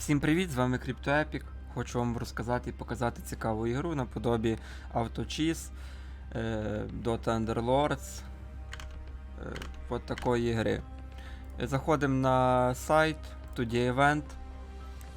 Всім привіт, з вами CryptoEpic. Хочу вам розказати і показати цікаву ігру наподобі AutoCheese, е, Dota Underlords. Е, от такої гри. Е, Заходимо на сайт, тут є.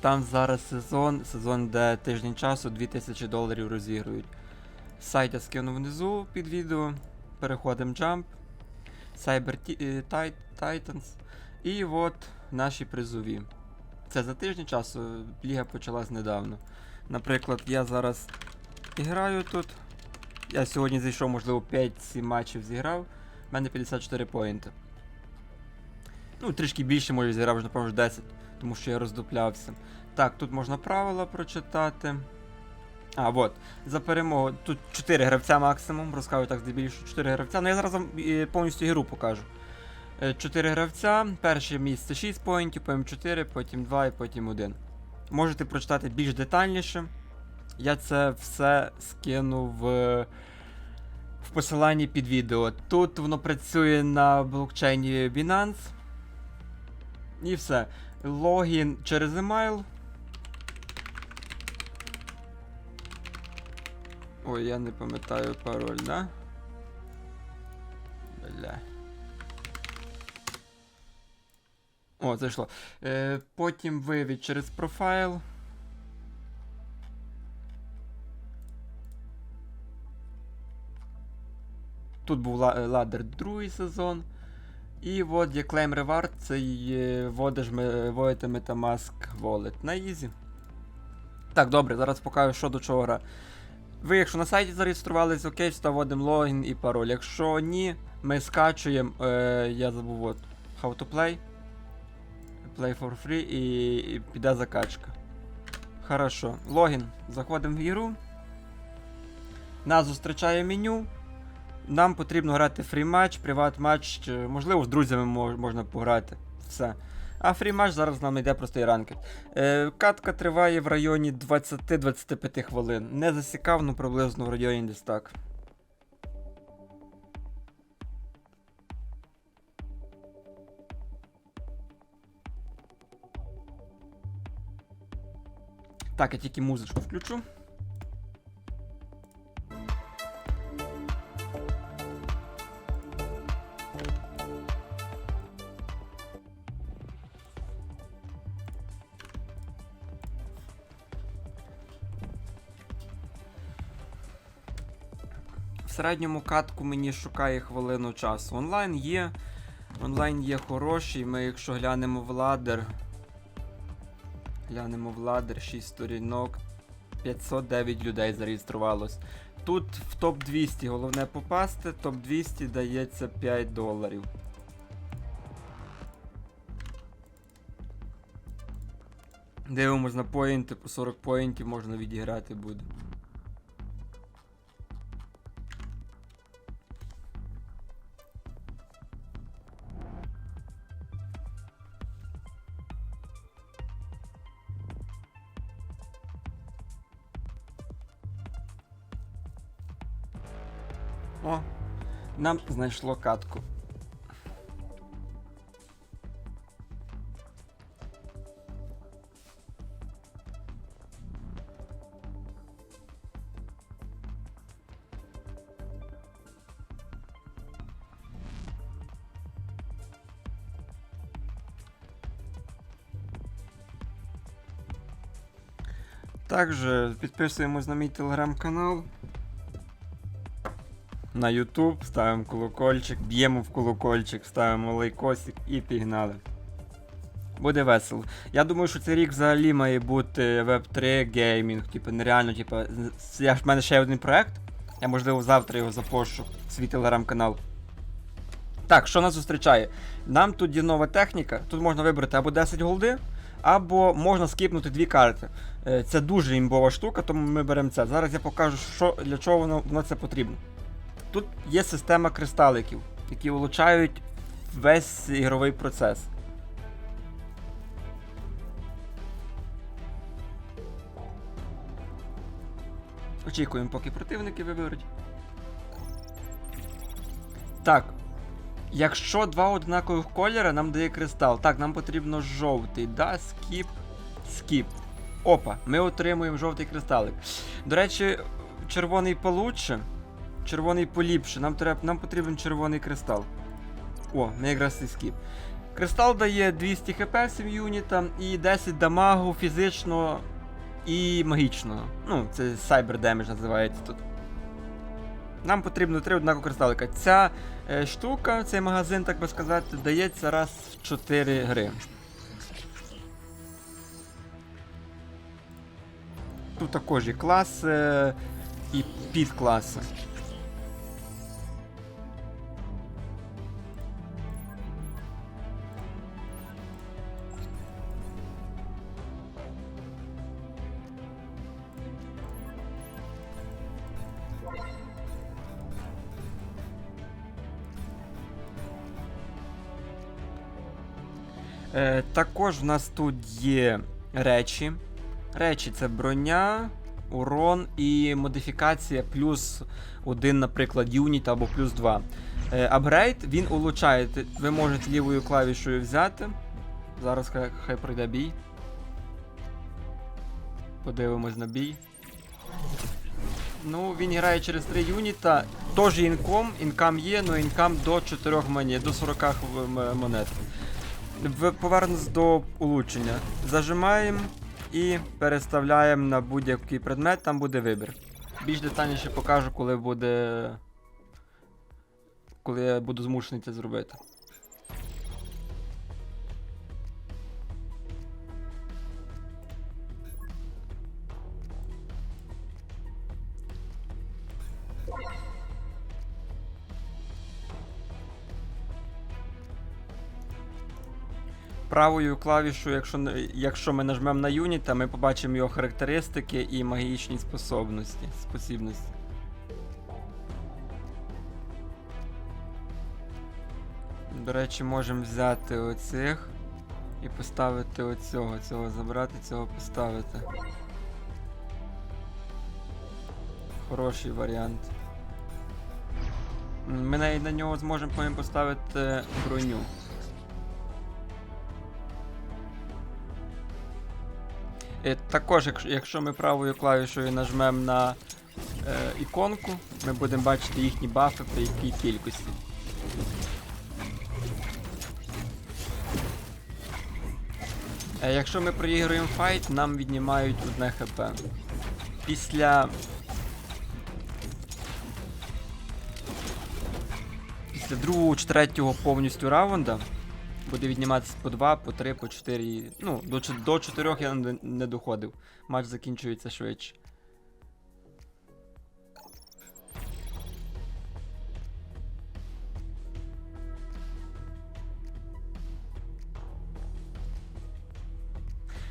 Там зараз сезон, сезон, де тиждень часу 2000 доларів розігрують. Сайт я скину внизу під відео. Переходимо Jump, Cyber Ti- Tit- Titans. І от наші призові. Це за тиждень часу, ліга почалась недавно. Наприклад, я зараз граю тут. Я сьогодні зайшов, можливо, 5-7 матчів зіграв. У мене 54 поінти. Ну, трішки більше, може, зіграв вже, напевно, 10, тому що я роздуплявся. Так, тут можна правила прочитати. А, от. За перемогу. Тут 4 гравця максимум, розкажу так здебільшого. 4 гравця. Ну я зараз е, повністю ігру покажу. 4 гравця. Перше місце 6 поінтів, потім 4, потім 2 і потім 1. Можете прочитати більш детальніше. Я це все скину в, в посиланні під відео. Тут воно працює на блокчейні Binance. І все. Логін через емайл. Ой, я не пам'ятаю пароль, да? Бля. О, зайшло. Е, потім вивід через профайл. Тут був е, ладер другий сезон. І от є Claim Reward, це вводите Metamask Wallet на Easy. Так, добре, зараз покажу, що до чого гра. Ви, якщо на сайті зареєструвались, окей, то вводимо логін і пароль. Якщо ні, ми скачуємо, е, я забув от, How to play. Play for free і, піде закачка. Хорошо. Логін. Заходимо в ігру. Нас зустрічає меню. Нам потрібно грати фрі-матч, приват-матч, можливо, з друзями можна пограти. Все. А фрі-матч зараз нам йде простий ранкет. Е, катка триває в районі 20-25 хвилин. Не засікав, ну приблизно в районі десь так. Так, я тільки музичку включу. В середньому катку мені шукає хвилину часу. Онлайн є. Онлайн є хороший. Ми, якщо глянемо в ладер. Глянемо в ладер, 6 сторінок. 509 людей зареєструвалось. Тут в топ 200 головне попасти, топ 200 дається 5 доларів. Дивимось на поінти, по 40 поінтів можна відіграти буде. Нам знайшло катку. Також підписуємось на мій телеграм-канал. На YouTube, ставимо колокольчик, б'ємо в колокольчик, ставимо лайкосик і пігнали. Буде весело. Я думаю, що цей рік взагалі має бути Web3 геймінг, типу, нереально, типу, я ж в мене ще один проект. Я можливо завтра його запошу в свій телеграм-канал. Так, що нас зустрічає? Нам тут є нова техніка, тут можна вибрати або 10 голди, або можна скіпнути дві карти. Е, Це дуже імбова штука, тому ми беремо це. Зараз я покажу, що, для чого воно, воно це потрібно. Тут є система кристаликів, які вилучають весь ігровий процес. Очікуємо, поки противники виберуть. Так. Якщо два однакових кольори, нам дає кристал. Так, нам потрібно жовтий. Да, скіп. Скіп. Опа, ми отримуємо жовтий кристалик. До речі, червоний получше, червоний поліпше. Нам треба, нам потрібен червоний кристал. О, ми якраз і скіп. Кристал дає 200 хп 7 юніта і 10 дамагу фізично і магічного. Ну, це Cyber Damage називається тут. Нам потрібно три однакові кристалика. Ця е, штука, цей магазин, так би сказати, дається раз в 4 гри. Тут також і класи, і підкласи. Також в нас тут є речі. Речі це броня, урон і модифікація плюс один, наприклад, юніт або плюс 2. Е, апгрейд він улучшає. Ви можете лівою клавішою взяти. Зараз хай, хай пройде бій. Подивимось на бій. Ну, він грає через 3 юніта. Тож інком, інкам є, але інкам до 4 монет, до 40 монет. Повернемось до улучшення. Зажимаємо і переставляємо на будь-який предмет, там буде вибір. Більш детальніше покажу, коли буде. Коли я буду змушений це зробити. Правою клавішою, якщо, якщо ми нажмемо на юніта, ми побачимо його характеристики і магічні способності. спосібності. До речі, можемо взяти оцих і поставити оцього. Цього забрати, цього поставити. Хороший варіант. Ми на нього зможемо поставити броню. Також, якщо, ми правою клавішою нажмемо на е, іконку, ми будемо бачити їхні бафи при якій кількості. Е, якщо ми проігруємо файт, нам віднімають одне хп. Після. Після другого чи третього повністю раунда буде відніматися по 2, по 3, по 4. Ну, до, до 4 я не, доходив. Матч закінчується швидше.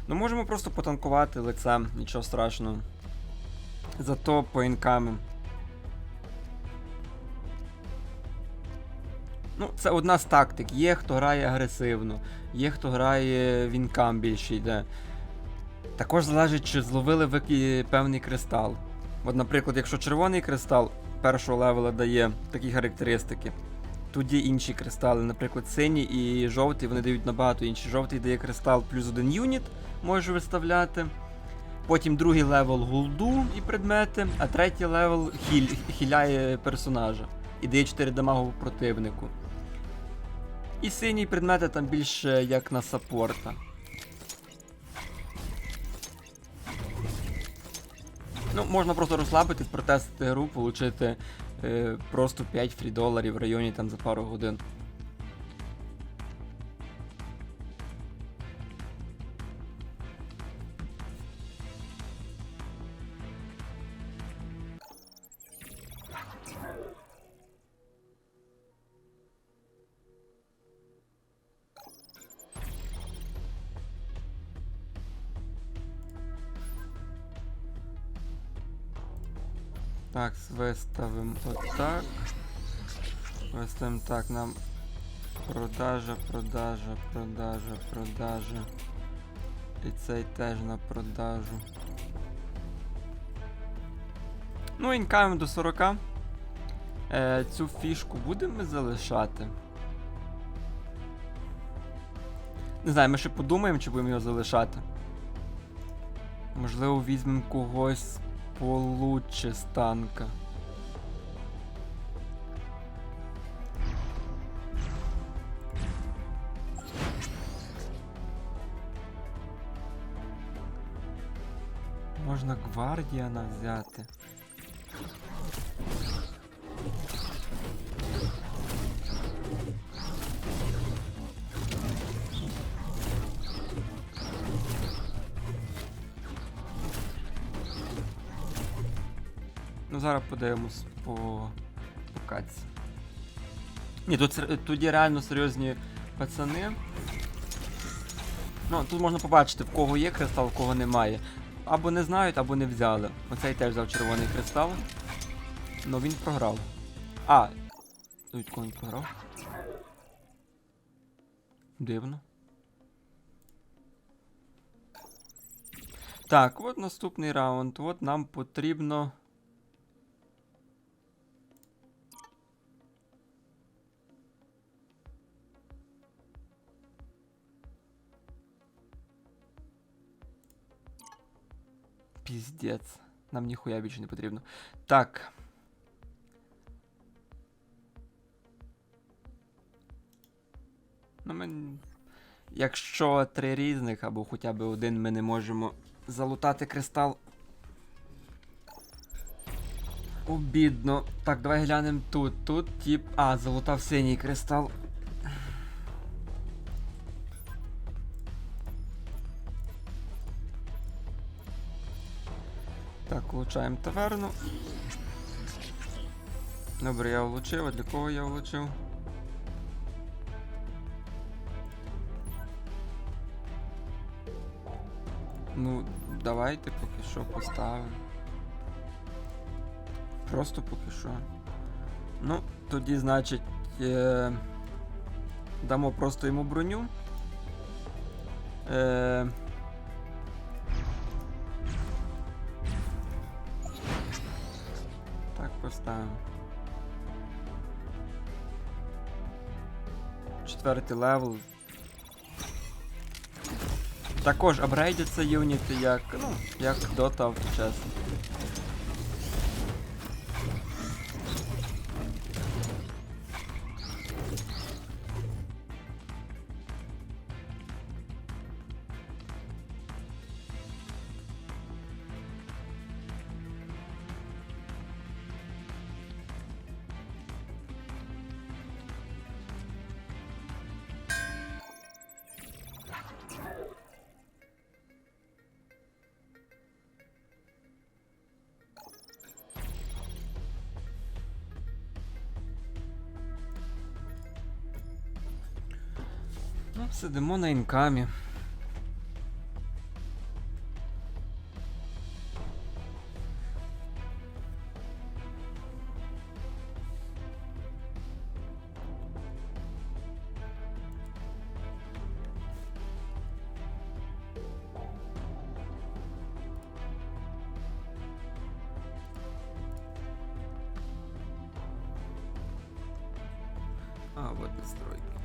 Ну, можемо просто потанкувати лицем, нічого страшного. Зато по інкамам. Ну, це одна з тактик. Є хто грає агресивно, є хто грає в інкам більше йде. Також залежить, чи зловили ви певний кристал. От, наприклад, якщо червоний кристал першого левела дає такі характеристики, тоді інші кристали, наприклад, синій і жовтий, вони дають набагато інші. Жовтий дає кристал плюс один юніт, можеш виставляти. Потім другий левел гулду і предмети, а третій левел хіль, хіляє персонажа і дає 4 дамагу противнику. І синій предмети там більше як на саппорта. Ну, можна просто розслабитись, протестити гру, отримати е, просто 5 фрі доларів в районі там за пару годин. Виставимо отак. Виставимо так, нам продажа, продажа, продажа, продажа. І цей теж на продажу. Ну, інкаємо до 40. Е, цю фішку будемо залишати. Не знаю, ми ще подумаємо, чи будемо його залишати. Можливо, візьмемо когось получше з танка. Можна гвардіана взяти. Ну, зараз подивимось по, каці. Ні, тут, тут є реально серйозні пацани. Ну, тут можна побачити, в кого є кристал, в кого немає. Або не знають, або не взяли. Оцей теж взяв червоний кристал. Ну він програв. А. Тут кого він програв? Дивно. Так, от наступний раунд. От нам потрібно. Піздець. Нам ніхуя більше не потрібно. Так. Ну, ми... Якщо три різних, або хоча б один ми не можемо залутати кристал. Обідно. Так, давай глянемо тут. Тут тип. А, залутав синій кристал. Влучаємо таверну. Добре, я влучив, а для кого я влучив? Ну, давайте поки що поставимо. Просто поки що. Ну, тоді, значить, е- дамо просто йому броню. Е- поставимо. Четвертий левел. Також апгрейдяться юніти як, ну, як Dota авточес. Сидимо на інкамі. А, вот настройки.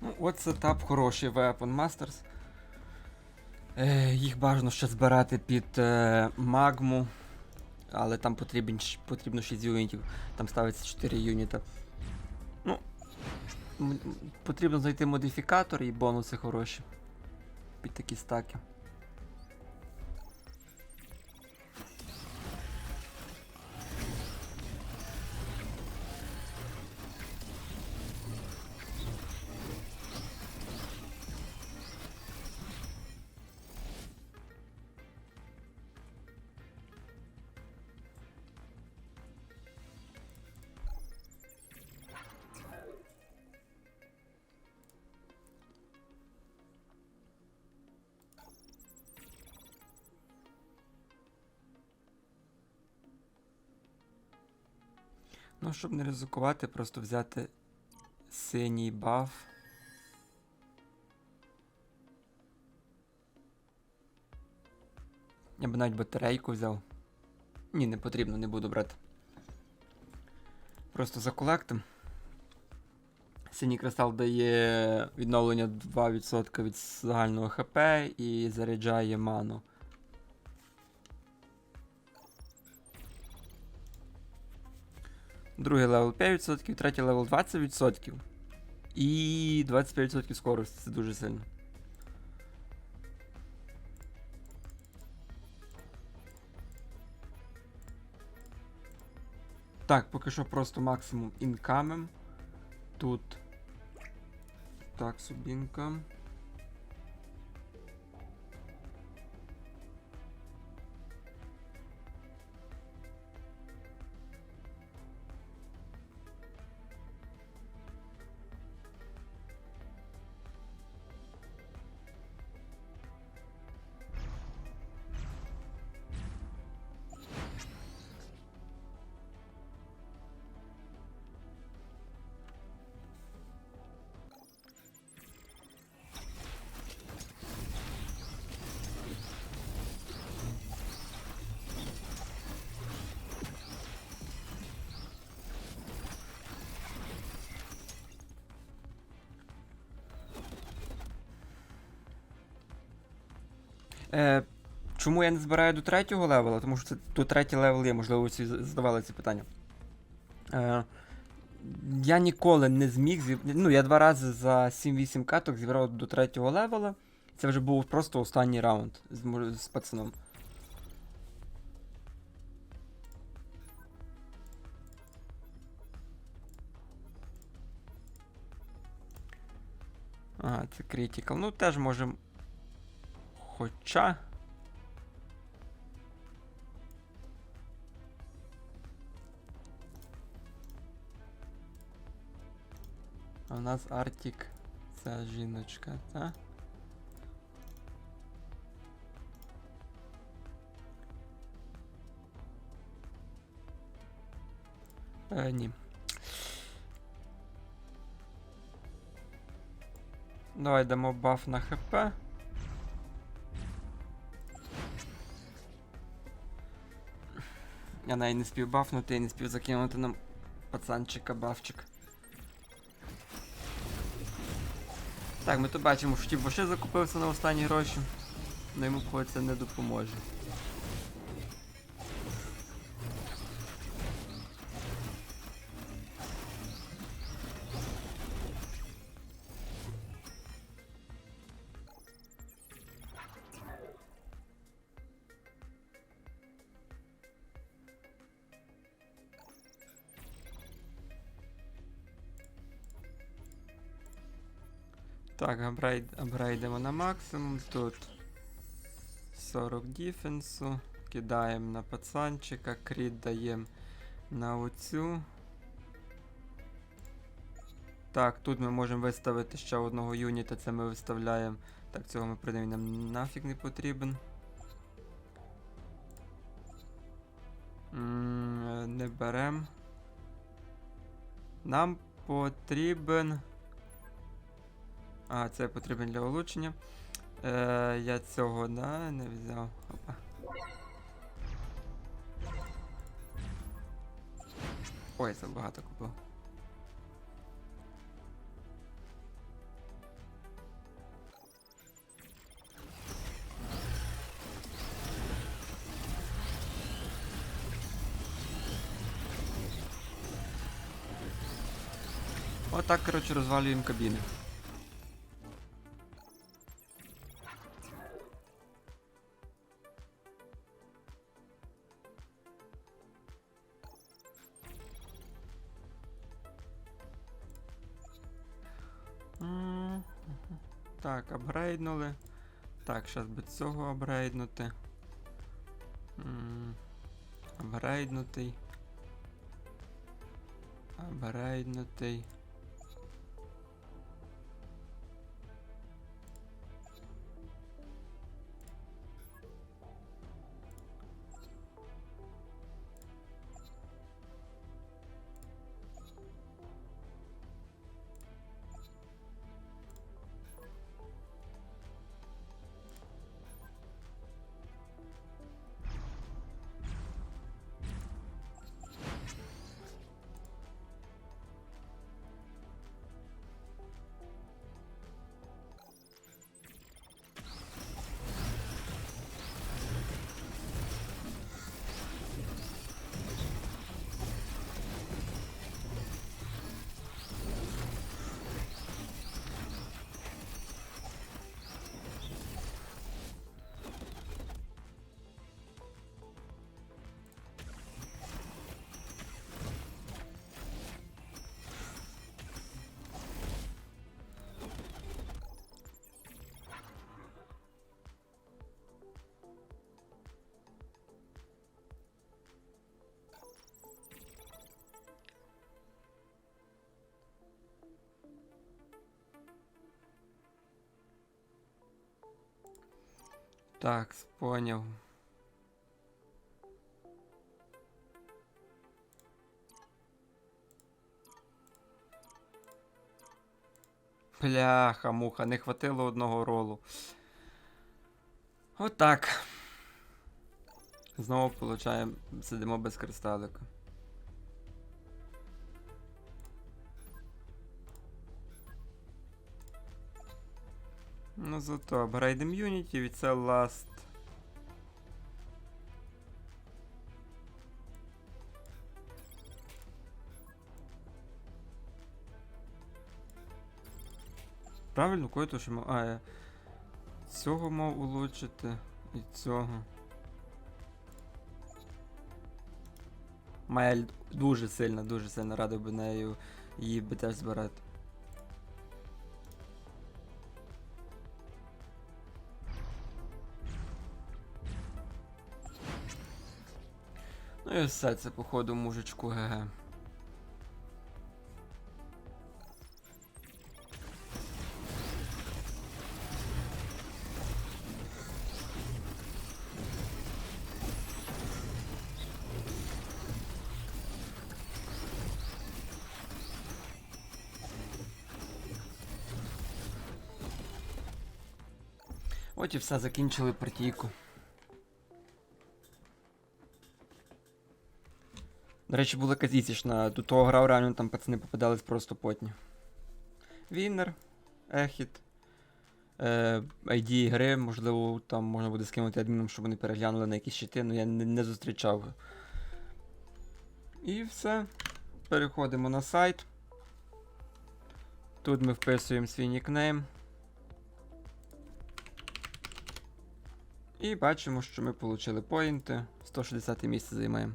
Ну, От сетап хороший Weapon Masters. Е, Їх бажано ще збирати під е, магму. Але там потрібен, потрібно 6 юнітів. Там ставиться 4 юніта. Ну. Потрібно знайти модифікатор і бонуси хороші. Під такі стаки. Ну, щоб не ризикувати, просто взяти синій баф. Я б навіть батарейку взяв. Ні, не потрібно, не буду брати. Просто заколектим. Синій кристал дає відновлення 2% від загального ХП і заряджає ману. Другий левел 5%, третій левел 20% і 25% скорості. Це дуже сильно. Так, поки що просто максимум інкамем. Тут. Так, субінкам. Е, чому я не збираю до третього левела? Тому що це до третій левел є, можливо, всі задавали ці питання. Е, я ніколи не зміг зіб... Ну, я два рази за 7-8 каток зібрав до третього левела. Це вже був просто останній раунд з, з пацаном. Ага, це критикал. Ну, теж можемо. Хоча. А у нас Артік. Ця жіночка, та? Е, ні. Давай дамо баф на ХП. Я навіть не спів бафнути і не спів закинути нам пацанчика бафчик. Так, ми тут бачимо, що ті боши закупився на останні гроші. Ну йому це не допоможе. Так, апгрейд, апгрейдимо на максимум. Тут 40 діфенсу. Кидаємо на пацанчика, кріт даємо на оцю. Так, тут ми можемо виставити ще одного юніта, це ми виставляємо. Так, цього ми придаємо, нам нафіг не потрібен. Не берем. Нам потрібен. А, це потрібен для улучшення. Е, Я цього, да, не взяв. Опа. Ой, багато купив. Отак, коротше, розвалюємо кабіни. Так, апгрейднули. Так, зараз би цього апгрейднути. Апгрейднутий. Апгрейднутий. Так, поняв. Бляха, муха, не хватило одного ролу. Отак. Знову получаємо, сидимо без кристалика. Ну зато апгрейдим Unity від це Last. Правильно, кое то, що мав. А, я цього мав улучшити і цього. Моя дуже сильно, дуже сильно радий би нею її би теж збирати. І все, це походу мужичку ГГ. От і все, закінчили партійку. До речі, була казісічна. До того грав реально там пацани попадались просто потні. Віннер, Ехіт. Е, ID гри, можливо, там можна буде скинути адміном, щоб вони переглянули на якісь щити, але я не, не зустрічав. І все. Переходимо на сайт. Тут ми вписуємо свій нікнейм. І бачимо, що ми отримали поінти. 160 місце займаємо.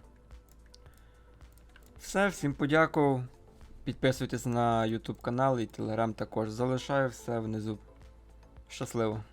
Все, всім подякував. Підписуйтесь на YouTube канал і Telegram також. Залишаю все внизу. Щасливо!